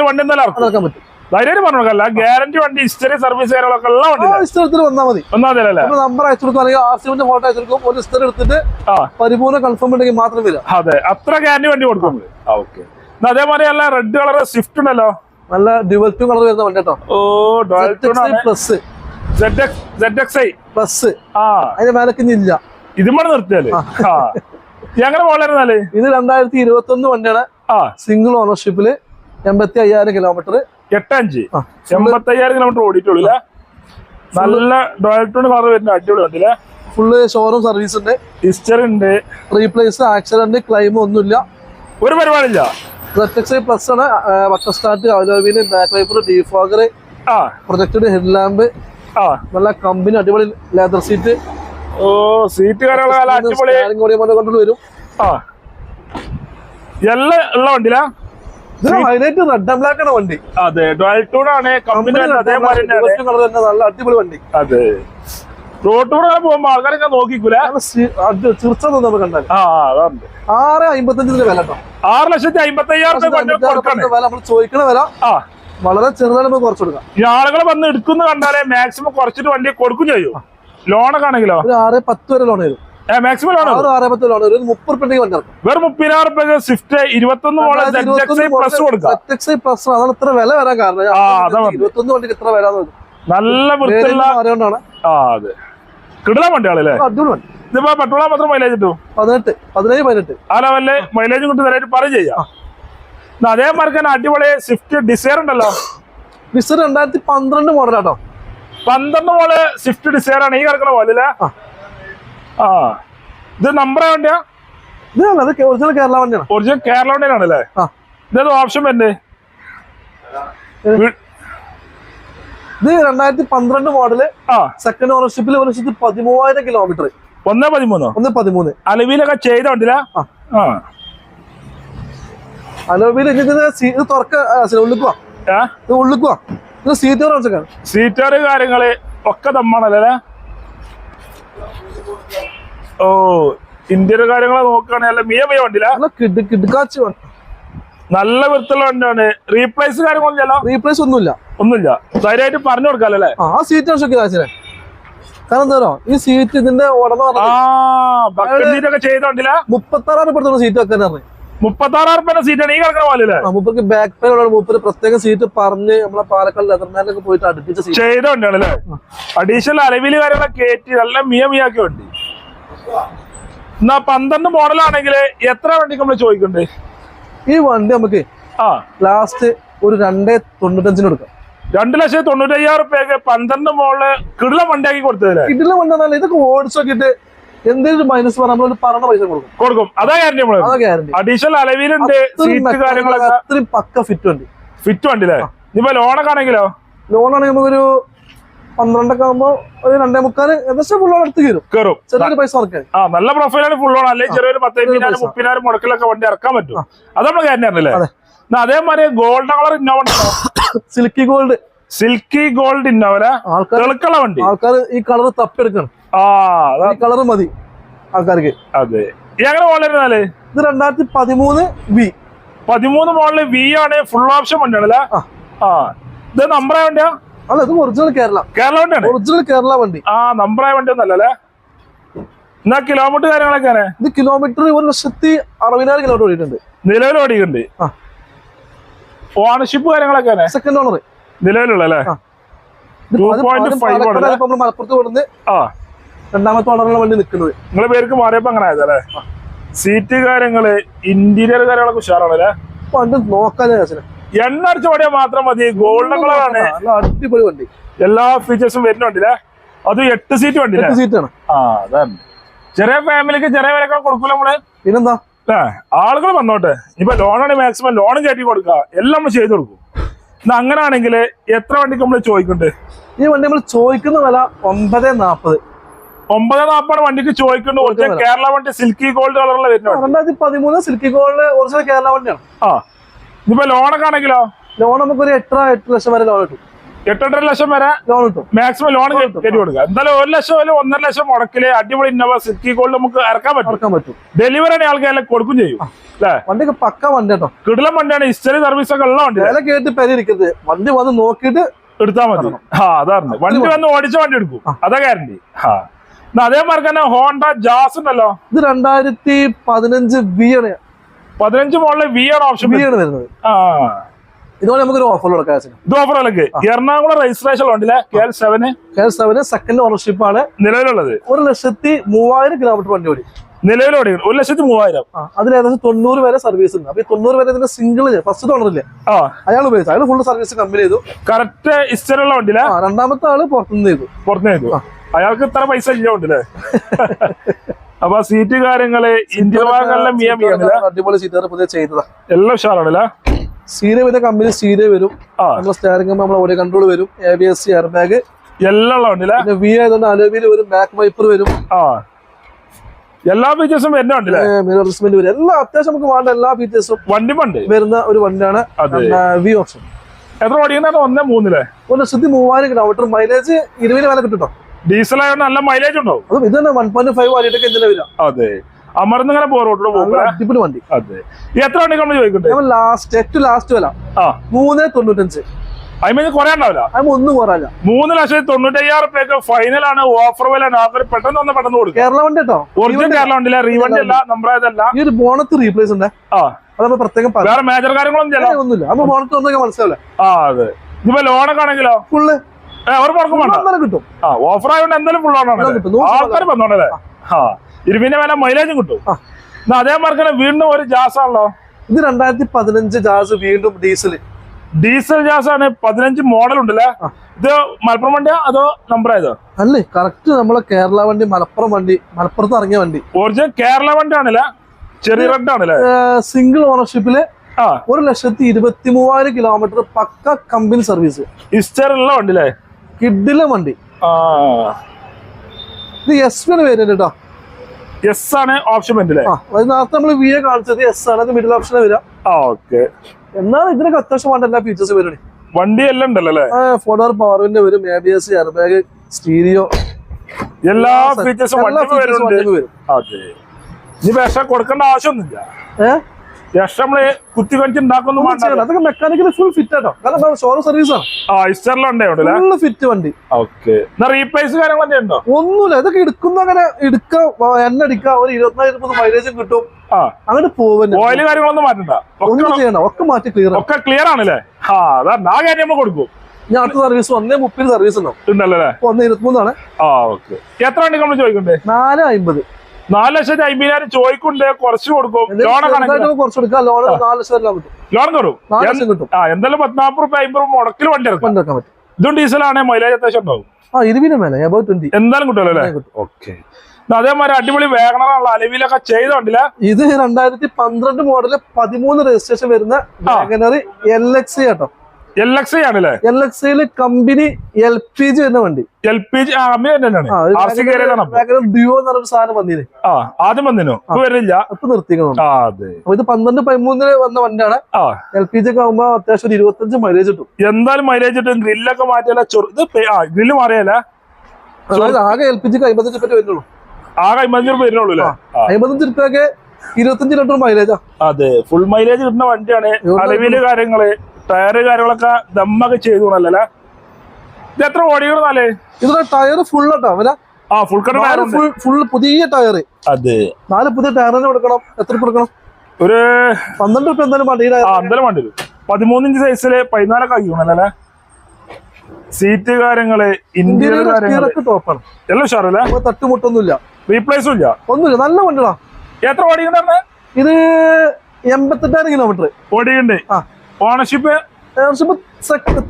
വണ്ടി എന്തായാലും പറ്റും. ധൈര്യം പറഞ്ഞോക്കല്ല ഗ്യാരണ്ടി വണ്ടി ഹിസ്റ്ററി സർവീസ് കാര്യങ്ങളൊക്കെ ഉള്ള വണ്ടി ഇഷ്ടത്തിൽ വന്നാൽ മതി. ഒന്നാമതല്ലേ നമ്മൾ നമ്പർ അയച്ചു കൊടുക്കും അല്ലെങ്കിൽ ആർ സിന്റെ ഫോട്ടോ അയച്ചു കൊടുക്കും. ഒരു ഹിസ്റ്ററി എടുത്തിട്ട് ആ. പരിപൂർണ കൺഫേം ഉണ്ടെങ്കിൽ മാത്രം അതെ അത്ര ഗ്യാരണ്ടി വണ്ടി കൊടുക്കും. ഓക്കെ. അതേമാതിരി അല്ല റെഡ് കളർ സ്വിഫ്റ്റ് ഉണ്ടല്ലോ. നല്ല ഡ്യുവൽറ്റും കളർ വരുന്ന വണ്ടി കേട്ടോ. ഓ plus Z X I plus ആ. അതിന്റെ ഇതുമാണ് നിർത്തിയാൽ. ആ. എങ്ങനെ പോലായിരുന്നാൽ ഇത് രണ്ടായിരത്തി ഇരുപത്തി ഒന്ന് വണ്ടിയാണ് ആ സിംഗിൾ ഓണർഷിപ്പിൽ എൺപത്തി അയ്യായിരം കിലോമീറ്റർ എട്ടഞ്ച് എൺപത്തി അയ്യായിരം കിലോമീറ്റർ ഓടിയിട്ടുള്ളൂ നല്ല കളർ വരുന്ന അടിപൊളി വണ്ടിയില്ലേ ഫുള്ള് ഷോറൂം സർവീസ് ഉണ്ട്. ഹിസ്റ്ററി ഉണ്ട്. റീപ്ലേസ് ആക്സിഡന്റ് ക്ലൈം ഒന്നുമില്ല. ഒരു പരിപാടിയില്ല. പ്രൊജക്ട് പ്ലസ് ആണ് വട്ട start അവലോബിന് back wiper defogger projected head lamp നല്ല കമ്പനി അടിപൊളി ലെതർ സീറ്റ് ഓ സീറ്റ് കാര്യങ്ങളൊക്കെ നല്ല അടിപൊളി. കൊണ്ട് വരും. ആ. എല്ലാം ഉള്ള വണ്ടിയിലാ? ഇത് ഹൈലൈറ്റ് റെഡ് ആൻഡ് ബ്ലാക്ക് ആണ് വണ്ടി. അതെ ഡോൾട്ടോൺ ആണ്. കമ്പനി അതേമാതിരി നല്ല അടിപൊളി വണ്ടി. അതെ. റോട്ടൂടെ പോകുമ്പോ ആൾക്കാരൊക്കെ നോക്കിക്കൂല? നമുക്ക് കണ്ടാൽ ആറ് അമ്പത്തഞ്ചിന്റെ വില ആറ് ലക്ഷത്തി അമ്പത്തി അയ്യായിരം വില നമ്മൾ ചോദിക്കണ വില ആ. വളരെ ചെറുതാണ് നമുക്ക് കുറച്ച് കൊടുക്കാം. ഈ ആളുകൾ വന്ന് എടുക്കുന്ന കണ്ടാലേ മാക്സിമം കുറച്ചിട്ട് വണ്ടി കൊടുക്കും ചെയ്യും. ലോണൊക്കെ ആണെങ്കിലോ? ഒരു ആറ് പത്ത് വരെ ലോൺ വരും. ഏ മാക്സിമം ലോൺ ആറ് ആറ് പത്ത് ലോൺ വരും. ഒരു മുപ്പത് റുപ്യ വണ്ടി ഇറക്കും വെറും മുപ്പതിനായിരം റുപ്യ സ്വിഫ്റ്റ് ഇരുപത്തൊന്ന് പ്ലസ് കൊടുക്കാം പ്ലസ് അതാണ് ഇത്ര വില വരാൻ കാരണം. ഇരുപത്തൊന്ന് വണ്ടിക്ക് ഇത്ര വില നല്ല വൃത്തിയുള്ള അറിയോണ്ടാണ് ആ അതെ. കിടല വണ്ടിയാളല്ലേ അടിപൊളി വണ്ടി. ഇതിപ്പോ പെട്രോളാ മാത്രം മൈലേജ് കിട്ടും പതിനെട്ട് പതിനേഴ് പതിനെട്ട്. ആ ലെവലിൽ മൈലേജും കിട്ടും തരായിട്ട് പറയും ചെയ്യാം. എന്നാ അതേമാതിരി തന്നെ അടിപൊളി സ്വിഫ്റ്റ് ഡിസയർ ഉണ്ടല്ലോ. ഡിസൈർ രണ്ടായിരത്തി പന്ത്രണ്ട് മോഡലാട്ടോ പന്ത്രണ്ട് മോൾ സ്വിഫ്റ്റ് ഡിസയർ ആണ്. ഈ കിടക്കണ പോലെ അല്ലേ? ആ. ഇത് നമ്പർ വണ്ടിയാ? ഇത് ഒറിജിനൽ കേരള വണ്ടിയാണ്. ഒറിജിനൽ കേരള വണ്ടിയാണ് അല്ലേ? ഇതേത് ഓപ്ഷൻ വരണ്ടേ? ഇത് രണ്ടായിരത്തി പന്ത്രണ്ട് മോഡൽ ആ. സെക്കൻഡ് ഓണർഷിപ്പിൽ ഒരു ലക്ഷത്തി പതിമൂവായിരം കിലോമീറ്റർ ഒന്നേ പതിമൂന്നോ? ഒന്ന് പതിമൂന്ന്. അലവിയിലൊക്കെ ചെയ്ത സീ- ഇത് തുറക്ക ഉള്ളിക്കുവാ ഉള്ളിക്കുവാ ഇത് കാര്യങ്ങൾ ഒക്കെ തമ്മാണല്ലേ ഓ ഇന്ത്യയുടെ കാര്യങ്ങളെ നോക്കുകയാണെങ്കിൽ നല്ല മിയ വൃത്തിയുള്ള വണ്ടിയാണ്. റീപ്ലേസ് കാര്യങ്ങളൊന്നുമില്ലല്ലോ? റീപ്ലേസ് ഒന്നുമില്ല. ഒന്നുമില്ല. ധൈര്യമായിട്ട് പറഞ്ഞു കൊടുക്കാല്ലേ ആ സീറ്റ് ആവശ്യം കാരണം എന്താ ഈ സീറ്റ് ഇതിന്റെ ഉടമ ആ ബക്കറ്റ് സീറ്റൊക്കെ ചെയ്ത വണ്ടിയില്ല മുപ്പത്തി ആറായിരം പെടുത്തുന്ന സീറ്റ് വെക്കാൻ പറഞ്ഞു. മുപ്പത്തി ആറായിരം റുപ്യ സീറ്റാണ് ഈ കിടക്കുന്ന പോലെ ആ മുപ്പർക്ക് ബാക്ക് പെയിൻ ഉള്ള പ്രത്യേക സീറ്റ് പറഞ്ഞ് നമ്മളെ പാലക്കാട് പോയിട്ട് അടുപ്പിച്ച സീറ്റ് അല്ലേ? അഡീഷണൽ അലവിൽ കാര്യങ്ങളൊക്കെ കയറ്റി നല്ല മിയ മിയാക്കി വണ്ടി. എന്നാ പന്ത്രണ്ട് മോഡലാണെങ്കിൽ എത്ര വണ്ടി നമ്മൾ ചോദിക്കണ്ടേ? ഈ വണ്ടി നമുക്ക് ആ. ലാസ്റ്റ് ഒരു രണ്ടേ തൊണ്ണൂറ്റഞ്ചിന് കൊടുക്കാം. രണ്ട് ലക്ഷത്തി തൊണ്ണൂറ്റി അയ്യായിരം റുപ്യക്ക് പന്ത്രണ്ട് മോൾ കിടില വണ്ടിയാക്കി കൊടുത്തതല്ലേ? ഇതിലെ വണ്ടി ഇതൊക്കെ ഓടിച്ചു നോക്കിയിട്ട് എന്തെങ്കിലും മൈനസ് പറഞ്ഞാൽ നമ്മൾ പറഞ്ഞ പൈസ കൊടുക്കും. കൊടുക്കും. അതാ ഗ്യാരണ്ടി അഡീഷണൽ അലവിലുണ്ട് സീറ്റ് കാര്യങ്ങളൊക്കെ. അത്രയും പക്ക ഫിറ്റ് വണ്ടി. ഫിറ്റ് വണ്ടില്ലേ ഇനിയിപ്പോ ലോണൊക്കെ ആണെങ്കിലോ? ലോൺ ആണെങ്കിൽ നമുക്കൊരു പന്ത്രണ്ടൊക്കെ ആകുമ്പോ ഒരു രണ്ടേ മുക്കാൽ ഏകദേശം ഫുൾ ലോൺ എടുത്ത് കയറും. കയറും. ചെറിയൊരു പൈസ ഇറക്കാൻ ആ നല്ല പ്രൊഫൈലാണ് ഫുൾ ഓൺ അല്ലെങ്കിൽ ചെറിയൊരു പത്തയ്യായിരം പൈസ. മുപ്പതിനായിരം മുടക്കിലൊക്കെ വണ്ടി ഇറക്കാൻ പറ്റും. അത് നമ്മൾ അതെ. എന്നാ അതേമാതിരി golden colour Innova silky gold silky gold ഇന്നോവല ആൾക്കാർ വണ്ടി. ആൾക്കാർ ഈ കളർ തപ്പിയെടുക്കണം. കളർ മതി ആൾക്കാർക്ക് അതെ എങ്ങനെ മോളിരുന്നാൽ ഇത് രണ്ടായിരത്തി പതിമൂന്ന് വി പതിമൂന്ന് മോഡൽ വി ആണ് ഫുൾ ഓപ്ഷൻ വണ്ടിയാണല്ലേ ആ. ആ ഇത് നമ്പറായ വണ്ടിയാ അല്ല ഇത് ഒറിജിനൽ കേരള കേരള വണ്ടിയാണ് ഒറിജിനൽ കേരള വണ്ടി ആ നമ്പറായ വണ്ടി ഒന്നല്ല ഒന്നല്ലേ എന്നാ കിലോമീറ്റർ കാര്യങ്ങളൊക്കെയാണ് ഇത് കിലോമീറ്റർ ഒരു ലക്ഷത്തി അറുപതിനായിരം കിലോമീറ്റർ ഓടിയിട്ടുണ്ട് നിലവിൽ ഓടിക്കുന്നുണ്ട് ഓണർഷിപ്പ് കാര്യങ്ങളൊക്കെയാണ് സെക്കൻഡ് ഓണർ നിലവിലുള്ള അല്ലേ ടു പോയിന്റ് 2.5 ആണ് നമ്മൾ മലപ്പുറത്ത് കൊടുന്ന് ആ രണ്ടാമത്തെ ഓണറിലുള്ള വണ്ടി നിൽക്കുന്നത് നിങ്ങളെ പേർക്ക് മാറിയപ്പോ അങ്ങനെ ആയതല്ലേ സീറ്റ് കാര്യങ്ങൾ ഇന്റീരിയർ കാര്യങ്ങളൊക്കെ ഉഷാറാണല്ലേ വണ്ടി നോക്കാതെ എണ്ണ അടിച്ച വണ്ടിയാ മാത്രം മതി. ഗോൾഡൻ കളറാണ് അടിപൊളി വണ്ടി. എല്ലാ ഫീച്ചേഴ്സും വരുന്നുണ്ടല്ലേ അത് എട്ട് സീറ്റ് വണ്ടി എട്ട് ആണ്. ആ അതാണ് ചെറിയ ഫാമിലിക്ക് ചെറിയ വിലക്കാൻ കൊടുക്കൂല നമ്മൾ? പിന്നെന്താ? അല്ലേ? ആളുകൾ വന്നോട്ടെ. ഇപ്പൊ ലോണാണ് മാക്സിമം ലോൺ കയറ്റി കൊടുക്കുക. എല്ലാം നമ്മൾ ചെയ്തു കൊടുക്കും. അങ്ങനെ ആണെങ്കിൽ എത്ര വണ്ടിക്ക് നമ്മൾ ചോദിക്കുന്നുണ്ട്? ഈ വണ്ടി നമ്മൾ ചോദിക്കുന്ന വില ഒമ്പത് നാപ്പത്. ഒമ്പത് നാൽപ്പത് വണ്ടിക്ക് ചോദിക്കുന്നുണ്ട് ഒറിജിനൽ കേരള വണ്ടി സിൽക്കി ഗോൾഡ് കളറുള്ള വരുന്നുണ്ട് രണ്ടായിരത്തി പതിമൂന്ന് സിൽക്കി ഗോൾഡ് ഒറിജിനൽ കേരള വണ്ടിയാണ്. ആ. ലോണൊക്കെ ആണെങ്കിലോ? ലോൺ നമുക്ക് ഒരു എട്ടര എട്ട് ലക്ഷം വരെ ലോൺ കിട്ടും. എട്ടെട്ടര ലക്ഷം വരെ ലോൺ കിട്ടും. മാക്സിമം ലോൺ കയറ്റി കൊടുക്കുക. എന്തായാലും ഒരു ലക്ഷം അല്ലെങ്കിൽ ഒന്നര ലക്ഷം മുടക്കിൽ അടിപൊളി ഇന്നോവ സിൽക്കി ഗോൾഡ് നമുക്ക് ഇറക്കാൻ പറ്റും. ഡെലിവറി ആൾക്കാരെ കൊടുക്കും ചെയ്യും. അല്ലേ? വണ്ടിയൊക്കെ പക്ക വണ്ടി കേട്ടോ. കിടിലം വണ്ടിയാണ്. ഹിസ്റ്ററി സർവീസ് ഒക്കെ ഉള്ള വണ്ടി വില കേട്ട് പരിഹരിക്കുന്നത് വണ്ടി വന്ന് നോക്കിയിട്ട് എടുത്താൽ മതി. ആ അതാണ് വണ്ടി വന്ന് ഓടിച്ച വണ്ടി എടുക്കും. അതാ ഗ്യാരണ്ടി ആ. അതേമാതിരി തന്നെ ഹോണ്ട ജാസ് ഉണ്ടല്ലോ. ഇത് രണ്ടായിരത്തി പതിനഞ്ച് ആണ്. പതിനഞ്ച് മോളിലെ വി ആണ് ഓപ്ഷൻ ആണ് വരുന്നത്. ഇതുപോലെ നമുക്കൊരു ഓഫർ കൊടുക്കാം ഇത് ഓഫർ എറണാകുളം രജിസ്ട്രേഷൻ ഉണ്ടല്ലേ K L seven K L seven second ownership ആണ്. നിലവിലുള്ളത്. ഒരു ലക്ഷത്തി മൂവായിരം കിലോമീറ്റർ വണ്ടി ഓടി. നിലവിലോടി ഒരു ലക്ഷത്തി മൂവായിരം. അതിൽ ഏകദേശം തൊണ്ണൂറ് വരെ സർവീസ് ഉണ്ട്. അപ്പൊ ഈ തൊണ്ണൂറ് വരെ ഇതിന്റെ സിംഗിൾ ഫസ്റ്റ് ഓണറില്ല ആ. അയാൾ ഉപയോഗിച്ചു. അയാൾ ഫുൾ സർവീസ് കമ്പനി ചെയ്തു. കറക്റ്റ് ഇസ്റ്റർ ഉള്ള വണ്ടിയിലെ രണ്ടാമത്തെ ആൾ പുറത്തുനിന്ന് ചെയ്തു. പുറത്തുനിന്ന് ചെയ്തു. അയാൾക്ക് ഇത്ര പൈസ ഇല്ല ഉണ്ടല്ലേ അപ്പൊ സീറ്റ് കാര്യങ്ങൾ ഇന്ത്യ ഭാഗങ്ങളിലും മിയ. അടിപൊളി പുതിയ ചെയ്തതാ. എല്ലാം ഉഷാറാണല്ലേ സീരെ വരുന്ന കമ്പനി സീരെ വരും. ആ. നമ്മുടെ സ്റ്റാരിംഗ് നമ്മളെ ഒരേ കൺട്രോൾ വരും. A B S C air bag എല്ലാം വി ആയതുകൊണ്ട് അലോവിയിൽ വരും ബാക്ക് വൈപ്പർ വരും. ആ. എല്ലാ ഫീച്ചേഴ്സും വരുന്നുണ്ടല്ലേ വരും. എല്ലാ അത്യാവശ്യം നമുക്ക് വേണ്ട എല്ലാ ഫീച്ചേഴ്സും വണ്ടി വണ്ടി വരുന്ന ഒരു വണ്ടിയാണ് വി ഓപ്ഷൻ എത്ര ഓടിക്കുന്ന ഒന്നേ മൂന്നില്ലേ ഒരു ലക്ഷത്തി മൂവായിരം കിട്ടും ഔട്ടർ മൈലേജ് ഇരുപതിന് വില കിട്ടും ഡീസൽ ആയതുകൊണ്ട് നല്ല മൈലേജ് ഉണ്ടാവും. അതും ഇത് തന്നെ വൺ പോയിന്റ് ഫൈവ് എന്തിനാ അതെ. പോ റോഡിൽ നല്ല പോകുമ്പോ അടിപൊളി വണ്ടി. അതെ. എത്ര വണ്ടി നമ്മൾ ചോദിക്കണ്ടേ നമ്മൾ ലാസ്റ്റ് ഏറ്റവും ലാസ്റ്റ് വില. മൂന്ന് തൊണ്ണൂറ്റഞ്ച്. അതിന് കുറെ ഉണ്ടാവില്ല? അതിന് ഒന്നും കുറല്ല മൂന്ന് ലക്ഷത്തി ഓഫർ വില. പെട്ടെന്ന് ഒന്ന് പെട്ടെന്ന് കൊടുക്കും. കേരള വണ്ടി കേട്ടോ? ഒറിജിനൽ കേരള വണ്ടിയില്ല റീവണ്ടി അല്ല നമ്മളതല്ല ഈ ഒരു ബോണത്ത് റീപ്ലേസ് ഉണ്ട്? ആ. അത് പ്രത്യേകം വേറെ മേജർ കാര്യങ്ങളൊന്നും ഇല്ല ഒന്നുമില്ല. ബോണത്ത് മനസ്സിലാവില്ല? ആ അതെ. ഇപ്പൊ ലോണൊക്കെ ആണെങ്കിലോ? ഫുള്ള് ഒരു മുടക്കം വേണ്ട. കിട്ടും. ആ ഓഫർ ആയതുകൊണ്ട് എന്തായാലും ഫുൾ എല്ലാം ആണ്. ആൾക്കാർ വന്നോണ്ടല്ലേ? ആ. ഇരുവിന്റെ വില മൈലേജും കിട്ടും. എന്നാ അതേമാർക്ക് തന്നെ വീണ്ടും ഒരു ജാസ് ആണല്ലോ. ഇത് രണ്ടായിരത്തി പതിനഞ്ച് ജാസ് വീണ്ടും ഡീസൽ ഡീസൽ ജാസ് ആണ്. പതിനഞ്ച് മോഡൽ ഉണ്ടല്ലേ? ഇത് മലപ്പുറം വണ്ടിയാ അതോ നമ്പർ ആയതോ? അല്ലേ കറക്റ്റ് നമ്മളെ കേരള വണ്ടി മലപ്പുറം വണ്ടി മലപ്പുറത്ത് ഇറങ്ങിയ വണ്ടി. ഒറിജിനൽ കേരള വണ്ടി ആണല്ലേ? ചെറിയ റെഡ് ആണല്ലേ? സിംഗിൾ ഓണർഷിപ്പിൽ ആ. ഒരു ലക്ഷത്തി ഇരുപത്തി മൂവായിരം കിലോമീറ്റർ പക്ക കമ്പനി സർവീസ് ഹിസ്റ്റർ ഉള്ള വണ്ടി അല്ലേ കിഡിലെ വണ്ടി. ഇത് എസ് ആണ് വരുന്നത് കേട്ടോ എസ് ആണ് ഓപ്ഷൻ അത് നേരത്തെ നമ്മൾ വി എ കാണിച്ചത് എസ് ആണ്. അത് മിഡിൽ ഓപ്ഷൻ വരാം. ഓക്കെ എന്നാൽ ഇതിനൊക്കെ അത്യാവശ്യം വേണ്ട എല്ലാ ഫീച്ചേഴ്സ് വരുന്നത് വണ്ടി എല്ലാം ഉണ്ടല്ലോ ഫോർ ഡോർ പവർ വിൻഡോ വരും A B S air bag stereo എല്ലാ ഫീച്ചേഴ്സും വണ്ടി വരുന്നുണ്ട്. വരും. ഇനി പക്ഷെ കൊടുക്കേണ്ട ആവശ്യമൊന്നുമില്ല. ഏഹ് നമ്മൾ കുത്തി കണിച്ച് ഉണ്ടാക്കൊന്നും ഒന്നും അതൊക്കെ മെക്കാനിക്കലി ഫുൾ ഫിറ്റ് ആട്ടോ. കാരണം ഷോറൂം സർവീസ് ആണ്. ആ ഉണ്ടല്ലേ ഫുൾ ഫിറ്റ് വണ്ടി. ഓക്കെ എന്നാ റീപ്ലേസ് കാര്യങ്ങളൊക്കെ ഉണ്ടോ? ഒന്നുമില്ല. ഇതൊക്കെ എടുക്കുന്ന അങ്ങനെ എടുക്കാം എണ്ണ എടുക്കാം ഒരു ഇരുപത്തിനാല് ഇരുപത് മൈലേജും കിട്ടും. ആ. അങ്ങോട്ട് പോവന്നെ. ഓയിൽ കാര്യങ്ങളൊന്നും മാറ്റണ്ട. ഒക്കെ ഒന്നും ചെയ്യണ്ട. ഒക്കെ മാറ്റി ക്ലിയർ ഒക്കെ ക്ലിയർ ആണല്ലേ? ആ അതാ ആ കാര്യം നമ്മൾ കൊടുക്കും. ഞാൻ അടുത്ത സർവീസ് ഒന്നേ മുപ്പത് സർവീസ് ഉണ്ടാവും. ഉണ്ടല്ലോ? ഒന്നേ ഇരുപത്തിമൂന്നാണ്. ആ ഓക്കെ എത്ര വണ്ടി നമ്മൾ ചോദിക്കണ്ടേ? നാല് അമ്പത്. നാല് ലക്ഷത്തി അമ്പതിനായിരം ചോദിക്കുണ്ട് കുറച്ച് കൊടുക്കും. ലോൺ കുറച്ച് ലോൺ നാല് ലക്ഷം ലോൺ കയറും ആ എന്തായാലും പത്നാപ്പ് റുപ്യ അമ്പത് മുടക്കിൽ വണ്ടി ഇറക്കാം ഇതും ഡീസലാണ് മൈലേജ് അത്യാവശ്യം ഉണ്ടാവും. ആ ഇരുപതിന് മേലെ എബൌട്ട് ട്വന്റി എന്തായാലും കിട്ടുമല്ലോ അല്ലേ? ഓക്കെ. അതേമാതിരി അടിപൊളി വേഗണറുള്ള അലവിലൊക്കെ ചെയ്തോണ്ടില്ല ഇത് രണ്ടായിരത്തി പന്ത്രണ്ട് മോഡൽ പതിമൂന്ന് രജിസ്ട്രേഷൻ വരുന്ന വേഗനറി എൽ എക്സ് കേട്ടോ. എൽ എക്സ് ആണല്ലേ? L company L P G വരുന്ന വണ്ടി. എൽ പി ജി അമ്മ തന്നെയാണ്. ആർ സി കയറിയതാണ് അപ്പൊ വാഗനർ ഡ്യൂോ എന്ന് പറഞ്ഞൊരു സാധനം വന്നില്ലേ ആ ആദ്യം വന്നിനു? വരില്ല. ഇപ്പൊ നിർത്തിക്കണം അപ്പൊ ഇത് പന്ത്രണ്ട് പതിമൂന്നിന് വന്ന വണ്ടിയാണ്. എൽ പി ജി ഒക്കെ ആകുമ്പോ അത്യാവശ്യം ഒരു ഇരുപത്തഞ്ച് മൈലേജ് കിട്ടും. എന്തായാലും മൈലേജ് ഗ്രില്ലൊക്കെ മാറ്റിയല്ല ചൊറു ഇത് ഗ്രില്ല് മാറിയല്ല അതായത് ആകെ എൽ പി ജിക്ക് അമ്പത്തഞ്ച് രൂപ വരുന്നുള്ളൂ. ആകെ അമ്പത്തഞ്ച് രൂപ വരുന്നുള്ളൂ അല്ലേ? അമ്പത്തഞ്ച് രൂപയൊക്കെ ഇരുപത്തഞ്ച് ലിറ്റർ മൈലേജാ അതെ ഫുൾ മൈലേജ് കിട്ടുന്ന വണ്ടിയാണ്. അലവിൽ കാര്യങ്ങൾ. ടയറ് കാര്യങ്ങളൊക്കെ ദമ്മൊക്കെ ചെയ്തു അല്ലേ ഇത് എത്ര ഓടികളാലേ ഇതിന്റെ ടയർ ഫുൾ ആട്ടോ. ആ ഫുൾ ടയർ ഫുൾ പുതിയ ടയർ അതെ. നാല് പുതിയ ടയർ തന്നെ കൊടുക്കണം. എത്ര കൊടുക്കണം? ഒരു പന്ത്രണ്ട് രൂപ എന്തായാലും ടയർ എന്തായാലും വണ്ടി വരും. പതിമൂന്ന് ഇഞ്ച് സൈസിൽ പതിനാലൊക്കെ ആക്കിക്കണല്ലേ സീറ്റ് കാര്യങ്ങൾ ഇന്ത്യയിലെ ടോപ്പാണ് എല്ലാം ഉഷാറല്ലേ? തട്ടുമുട്ടൊന്നുമില്ല. റീപ്ലേസും ഇല്ല. ഒന്നുമില്ല. നല്ല വണ്ടികളാ. എത്ര ഓടിക്കണ്ടേ ഇത് എൺപത്തെട്ടായിരം കിലോമീറ്റർ ഓടിയുണ്ട് ആ. Ownership ownership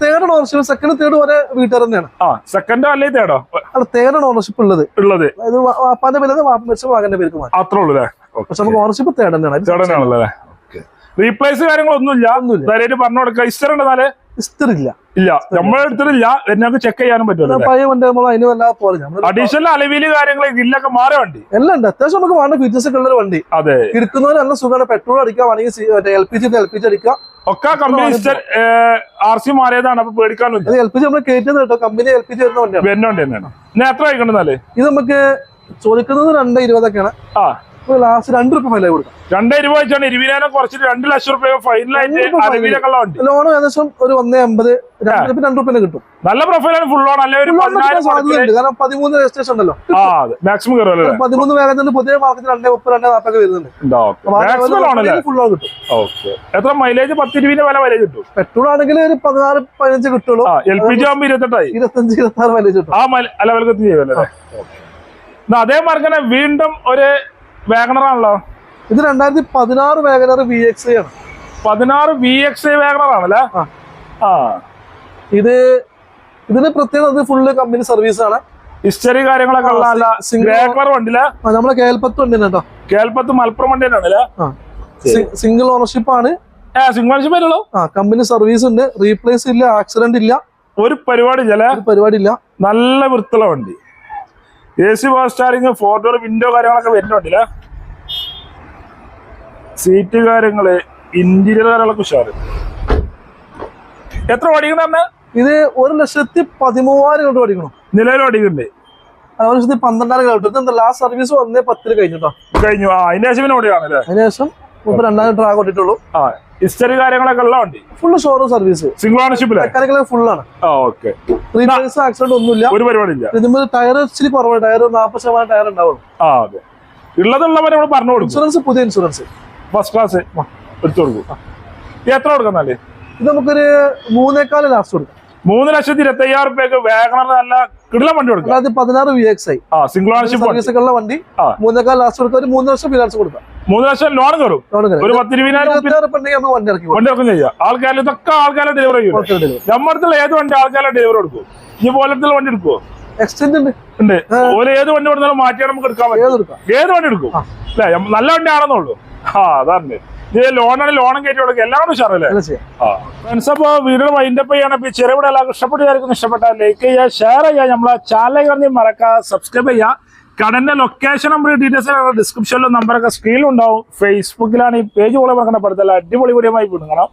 third ownership second third വരെ വീട്ടുകാർ തന്നെയാണ്. ആ സെക്കൻഡോ അല്ലേ തേർഡോ? അല്ല തേർഡ് ഓണർഷിപ്പ് ഉള്ളത്. ഉള്ളത്. അതായത് വാപ്പാന്റെ പേര് വാപ്പ വെച്ച മകന്റെ പേർക്ക് മാറ്റി അത്രേ ഉള്ളൂ അല്ലേ? പക്ഷെ നമുക്ക് ഓണർഷിപ്പ് തേർഡ് തന്നെയാണ്. റീപ്ലേസ് കാര്യങ്ങളൊന്നുമില്ല. ഇല്ല ധൈര്യമായിട്ട് പറഞ്ഞു കൊടുക്കുക. ഇസ്റ്റർ ഉണ്ടെന്നാൽ ഇല്ല ഇല്ല നമ്മളെ അടുത്തില്ല ഞങ്ങൾക്ക് ചെക്ക് ചെയ്യാനും പറ്റുമല്ലോ അല്ലേ? പഴയ വണ്ടി നമ്മൾ അതിന് വല്ലാതെ പോലെ നമ്മൾ അഡീഷണൽ അലവിൽ കാര്യങ്ങൾ ഇല്ലൊക്കെ മാറിയ വണ്ടി? എല്ലാം ഉണ്ട് അത്യാവശ്യം നമുക്ക് വേണ്ട ഫീച്ചേഴ്സ് ഒക്കെ ഉള്ള വണ്ടി. അതെ. ഇരിക്കുന്നവര് നല്ല സുഖമാണ്. പെട്രോൾ അടിക്കാൻ വേണമെങ്കിൽ L P G L P G അടിക്കുക. ഒക്കെ കമ്പനി ആർ സി മാറിയതാണ്. അപ്പൊ പേടിക്കാനും എൽ പി ജി നമ്മൾ കയറ്റുന്നത് കേട്ടോ. കമ്പനി എൽ പി ജി വരുന്ന വണ്ടിയാണ്. വരുന്നോണ്ട് എത്ര ആയിക്കണ്ടെന്നാൽ ഇത് നമുക്ക് ചോദിക്കുന്നത് രണ്ട് ഇരുപതൊക്കെയാണ്. ആ. ലാസ്റ്റ് രണ്ട് റുപ്യ ഫൈനായി കൊടുക്കാം. രണ്ടേ രൂപ വെച്ചാണ്. ഇരുപതിനായിരം കുറച്ചിട്ട് രണ്ട് ലക്ഷം രൂപ ഫൈനലായിട്ട് രൂപ ലോൺ ഏകദേശം ഒരു ഒന്നേ അമ്പത് രണ്ട് രണ്ട് റുപ്യ കിട്ടും. നല്ല പ്രൊഫൈലാണ് ഫുൾ ലോൺ സാധ്യതയുണ്ട്. കാരണം പതിമൂന്ന് രജിസ്ട്രേഷൻ ഉണ്ടല്ലോ. മാക്സിമം പതിമൂന്ന് വേഗത്തിൽ പുതിയ മാർക്കറ്റ് രണ്ടേ മുപ്പത് രണ്ടേ നാപ്പൊക്കെ വരുന്നുണ്ട്. ഫുൾ ലോൺ കിട്ടും. എത്ര മൈലേജ് പത്ത് ഇരുപതിന്റെ വില മൈലേജ് കിട്ടും. പെട്രോൾ ആണെങ്കിൽ ഒരു പതിനാറ് പതിനഞ്ച് കിട്ടുള്ളൂ. എൽ പി ജി ആകുമ്പോൾ ഇരുപത്തെട്ടായി. ഇരുപത്തഞ്ച് ഇരുപത്തി ആറ് മൈലേജ് കിട്ടും. ആ ലെവലിൽ എത്തി അതേ മാർക്കനെ വീണ്ടും ഒരു വാഗണർ ആണല്ലോ ഇത് രണ്ടായിരത്തി പതിനാറ് വാഗണർ വി എക്സ് ആണ്. പതിനാറ് വി എക്സ് വാഗണർ ആണല്ലേ ആ. ഇത് ഇതിന് പ്രത്യേകത ഇത് ഫുള്ള് കമ്പനി സർവീസ് ആണ്. ഹിസ്റ്ററി കാര്യങ്ങളൊക്കെ ഉള്ള സിംഗിൾ ഗ്രേ കളർ നമ്മളെ കേൽപ്പത്ത് വണ്ടി കേട്ടോ. കേൾപ്പത്ത് മലപ്പുറം വണ്ടി തന്നെയാണല്ലേ ആ. സിംഗിൾ ഓണർഷിപ്പ് ആണ്. സിംഗിൾ ഓണർഷിപ്പ് വരുള്ളൂ? ആ കമ്പനി സർവീസ് ഉണ്ട്. റീപ്ലേസ് ഇല്ല ആക്സിഡന്റ് ഇല്ല. ഒരു പരിപാടി ഇല്ല പരിപാടി ഇല്ല. നല്ല വൃത്തിയുള്ള വണ്ടി. A C power steering four door window കാര്യങ്ങളൊക്കെ വരുന്ന വണ്ടിയില്ല സീറ്റ് കാര്യങ്ങൾ ഇന്റീരിയർ കാര്യങ്ങളൊക്കെ ഉഷാറ്. എത്ര ഓടിക്കണ ഇത് ഒരു ലക്ഷത്തി പതിമൂവായിരം കിലോമീറ്റർ ഓടിക്കണം? നിലവിൽ ഓടിക്കുന്നുണ്ട്. ഒരു ലക്ഷത്തി പന്ത്രണ്ടായിരം കിലോമീറ്റർ. എന്താ ലാസ്റ്റ് സർവീസ് വന്നേ പത്തിന് കഴിഞ്ഞിട്ടോ കഴിഞ്ഞു. ആ ശേഷം പിന്നെ ഓടിയാണല്ലേ അതിനുശേഷം ഇപ്പൊ രണ്ടായിരം ട്രാക്ക് ഓടിയിട്ടുള്ളൂ. ആ. ഹിസ്റ്ററി കാര്യങ്ങളൊക്കെ ഉള്ള വണ്ടി ഫുള്ള് ഷോറൂം സർവീസ് സിംഗിൾ ഓണർഷിപ്പിൽ മെക്കാനിക്കൽ ഫുൾ ആണ്. ഓക്കെ ആക്സിഡന്റ് ഒന്നുമില്ല. ഒരു പരിപാടിയില്ല. ഇതിന് ടയർ ഇച്ചിരി കുറവാണ്. ടയർ നാൽപ്പത് ശതമാനം ടയർ ഉണ്ടാവുള്ളൂ. ആ അതെ. ഉള്ളതുള്ളവരെ നമ്മൾ പറഞ്ഞു കൊടുക്കും. ഇൻഷുറൻസ് പുതിയ ഇൻഷുറൻസ് ഫസ്റ്റ് ക്ലാസ് എടുത്തു കൊടുക്കും. എത്ര കൊടുക്കുന്നാൽ ഇത് നമുക്കൊരു മൂന്നേക്കാൽ ലാസ്റ്റ് കൊടുക്കാം. മൂന്ന് ലക്ഷത്തി ഇരുപത്തി അയ്യായിരം റുപ്യക്ക് വാഗണർ നല്ല കിടില വണ്ടി കൊടുക്കും. പതിനാറ് V X I single ownership വണ്ടി. മൂന്നേക്കാൽ ലാസ്റ്റ് കൊടുക്കാം. ഒരു മൂന്ന് വർഷം ഫിനാൻസ് കൊടുക്കാം. മൂന്ന് ലക്ഷം ലോൺ കയറും. ഒരു പത്ത് ഇരുപതിനായിരം റുപ്യ ഇരുപത്തിയാറ് ഉണ്ടെങ്കിൽ നമുക്ക് വണ്ടി ഇറക്കി കൊടുക്കാം. ഒക്കെ ചെയ്യാം. ആൾക്കാരിൽ ഇതൊക്കെ ആൾക്കാരെ ഡെലിവറി ചെയ്യും. നമ്മുടെ ഏത് വണ്ടി ആൾക്കാരെ ഡെലിവറി കൊടുക്കും? ഈ പോലത്തെ വണ്ടി എടുക്കുമോ എക്സ്റ്റെൻഡ് ഉണ്ട്. ഒരു ഏത് വണ്ടി കൊടുത്താലും മാറ്റിയാൽ നമുക്ക് എടുക്കാൻ പറ്റും. ഏത് എടുക്കാം? ഏത് വണ്ടി എടുക്കും? അല്ലേ? നല്ല വണ്ടി ആണെന്നുള്ളൂ. ആ അതാണ്. ഇത് ലോണാണ് ലോണും കയറ്റി കൊടുക്കുക എല്ലാവരും ഉഷാറല്ലേ? ഫ്രണ്ട്സ് അപ്പോൾ വീഡിയോ വൈൻഡപ്പ് ചെയ്യണം. ഇപ്പോൾ ചെറുവിടെ എല്ലാവർക്കും ഇഷ്ടപ്പെട്ട് ഇഷ്ടപ്പെട്ടാൽ ലൈക്ക് ചെയ്യുക ഷെയർ ചെയ്യുക. നമ്മളെ ചാനൽ കണ്ടി മറക്കുക സബ്സ്ക്രൈബ് ചെയ്യുക. കടന്റെ ലൊക്കേഷൻ നമ്പർ ഡീറ്റെയിൽസ് ഡിസ്ക്രിപ്ഷനിലും നമ്പറൊക്കെ സ്ക്രീനിലുണ്ടാവും ഫേസ്ബുക്കിലാണ് ഈ പേജ് പോലെ മറക്കണ പഠിത്തല്ല അടിപൊളി വീഡിയോ വിടുങ്ങണം.